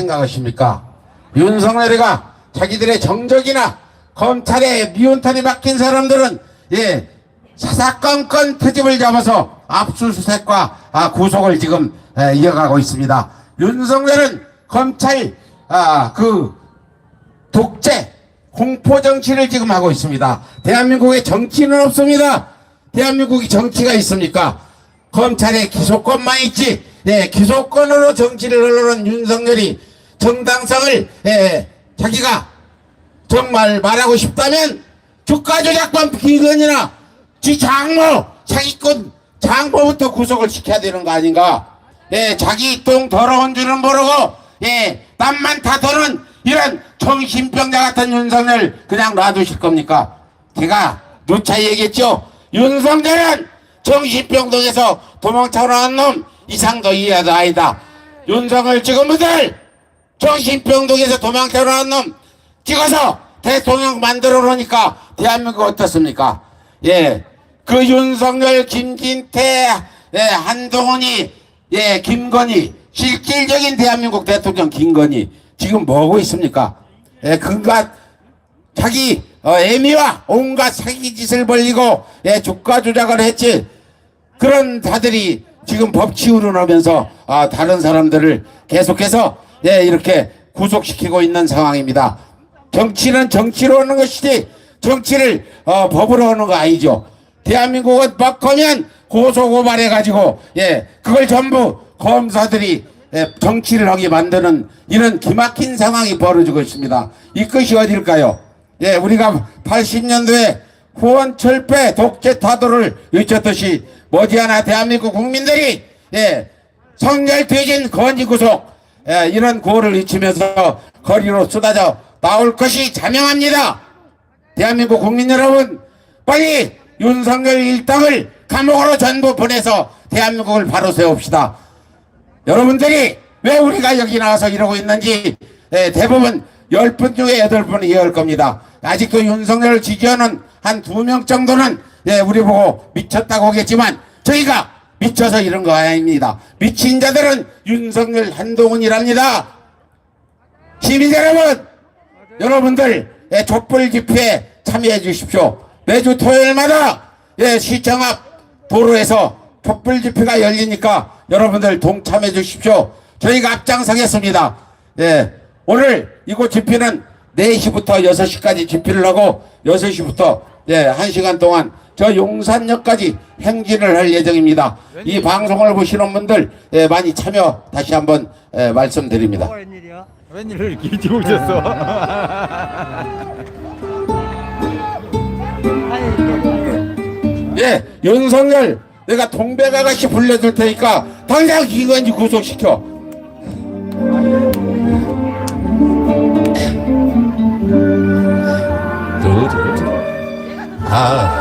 생각하십니까? 윤석열이가 자기들의 정적이나 검찰의 미운털이 막힌 사람들은 예 사사건건 트집을 잡아서 압수수색과 아, 구속을 지금 에, 이어가고 있습니다. 윤석열은 검찰 아, 그 독재 공포 정치를 지금 하고 있습니다. 대한민국에 정치는 없습니다. 대한민국이 정치가 있습니까? 검찰에 기소권만 있지. 예, 기소권으로 정치를 흘러는 윤석열이 정당성을 예, 자기가 정말 말하고 싶다면 주가 조작범 김건희나 지 장모 사기꾼 장모부터 구속을 시켜야 되는 거 아닌가? 예, 자기 똥 더러운 줄은 모르고 예, 남만 다 도는 이런 정신병자 같은 윤석열 그냥 놔두실 겁니까? 제가 누차 얘기했죠. 윤석열은 정신병동에서 도망쳐 나온 놈 이상도 이하도 아니다. 윤석열 지금부들 정신병동에서 도망쳐 나온 놈 찍어서 대통령 만들어 놓으니까 대한민국 어떻습니까? 예. 그 윤석열, 김진태, 예, 한동훈이, 예, 김건희, 실질적인 대한민국 대통령 김건희, 지금 뭐하고 있습니까? 예, 그가 자기, 어, 애미와 온갖 사기짓을 벌리고, 예, 주가 조작을 했지. 그런 자들이 지금 법치우로 나면서 아, 다른 사람들을 계속해서 예, 이렇게 구속시키고 있는 상황입니다. 정치는 정치로 하는 것이지 정치를 어, 법으로 하는 거 아니죠. 대한민국은 법하면 고소고발해 가지고 예, 그걸 전부 검사들이 예, 정치를 하게 만드는 이런 기막힌 상황이 벌어지고 있습니다. 이것이 어딜까요? 예, 우리가 80년도에 후원 철폐 독재 타도를 외쳤듯이 머지않아 대한민국 국민들이 예, 성결되진 건지 구속 예, 이런 구호를 외치면서 거리로 쏟아져 나올 것이 자명합니다. 대한민국 국민 여러분 빨리 윤석열 일당을 감옥으로 전부 보내서 대한민국을 바로 세웁시다. 여러분들이 왜 우리가 여기 나와서 이러고 있는지 예, 대부분 10분 중에 8분은 이해할 겁니다. 아직도 윤석열을 지지하는 한 두 명 정도는 예, 우리 보고 미쳤다고 하겠지만 저희가 미쳐서 이런 거 아닙니다. 미친 자들은 윤석열 한동훈이랍니다. 시민 여러분, 여러분들 예, 촛불 집회에 참여해 주십시오. 매주 토요일마다 예, 시청 앞 도로에서 촛불 집회가 열리니까 여러분들 동참해 주십시오. 저희가 앞장서겠습니다. 예, 오늘 이곳 집회는 4시부터 6시까지 집회를 하고 6시부터 예, 1시간 동안 저 용산역까지 행진을 할 예정입니다. 이 방송을 보시는 분들 예, 많이 참여 다시 한번 예, 말씀드립니다. 웬일이야? 웬일을 이렇게 일찍 오셨어? 아니 예, 윤석열 내가 동백 아가씨 불러줄 테니까 당장 이건지 구속시켜. 아,